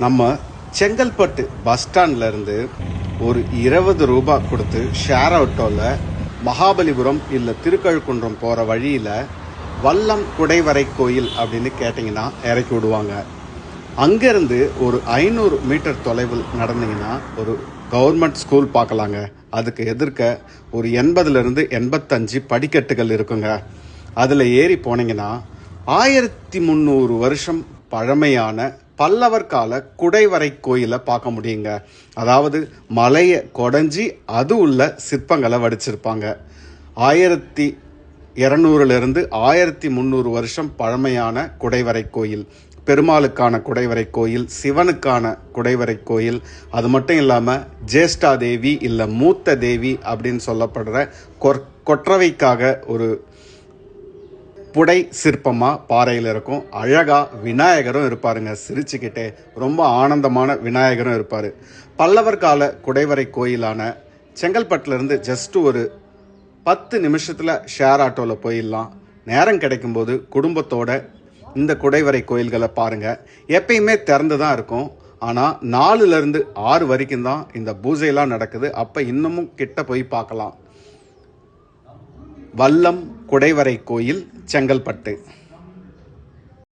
நம்ம செங்கல்பட்டு பஸ் ஸ்டாண்ட்ல இருந்து ஒரு இருபது ரூபாய் கொடுத்து ஷேர் ஆட்டோவில் மகாபலிபுரம் இல்லை திருக்கழுக்குன்றம் போகிற வழியில் வல்லம் குடைவரை கோயில் அப்படின்னு கேட்டிங்கன்னா இறக்கி விடுவாங்க. அங்கேருந்து ஒரு ஐநூறு மீட்டர் தொலைவில் நடந்தீங்கன்னா ஒரு கவர்மெண்ட் ஸ்கூல் பார்க்கலாங்க. அதுக்கு எதிர்க்க ஒரு எண்பதுலேருந்து எண்பத்தஞ்சு படிக்கட்டுகள் இருக்குங்க. அதில் ஏறி போனீங்கன்னா ஆயிரத்தி முந்நூறு வருஷம் பழமையான பல்லவர் கால குடைவரை கோயிலை பார்க்க முடியுங்க. அதாவது மலையை கொடைஞ்சி அது உள்ள சிற்பங்களை வடிச்சிருப்பாங்க. ஆயிரத்தி இரநூறுலேருந்து ஆயிரத்தி முந்நூறு வருஷம் பழமையான குடைவரை கோயில். பெருமாளுக்கான குடைவரை கோயில் சிவனுக்கான குடைவரை கோயில். அது மட்டும் இல்லாமல் ஜேஷ்டா தேவி இல்லை மூத்த தேவி அப்படின்னு சொல்லப்படுற கொற் கொற்றவைக்காக ஒரு புடை சிற்பமாக பாறையில் இருக்கும். அழகாக விநாயகரும் இருப்பாருங்க. சிரிச்சுக்கிட்டே ரொம்ப ஆனந்தமான விநாயகரும் இருப்பார். பல்லவர் கால குடைவரை கோயிலான செங்கல்பட்டிலேருந்து ஜஸ்ட் ஒரு பத்து நிமிஷத்தில் ஷேர் ஆட்டோவில் போயிடலாம். நேரம் கிடைக்கும்போது குடும்பத்தோட இந்த குடைவரை கோயில்களை பாருங்கள் எப்பயுமே திறந்து தான் இருக்கும். ஆனால் நாலுலேருந்து ஆறு வரைக்கும் தான் இந்த பூஜையெல்லாம் நடக்குது. அப்போ இன்னமும் கிட்ட போய் பார்க்கலாம். வல்லம் குடைவரை கோயில் செங்கல்பட்டு.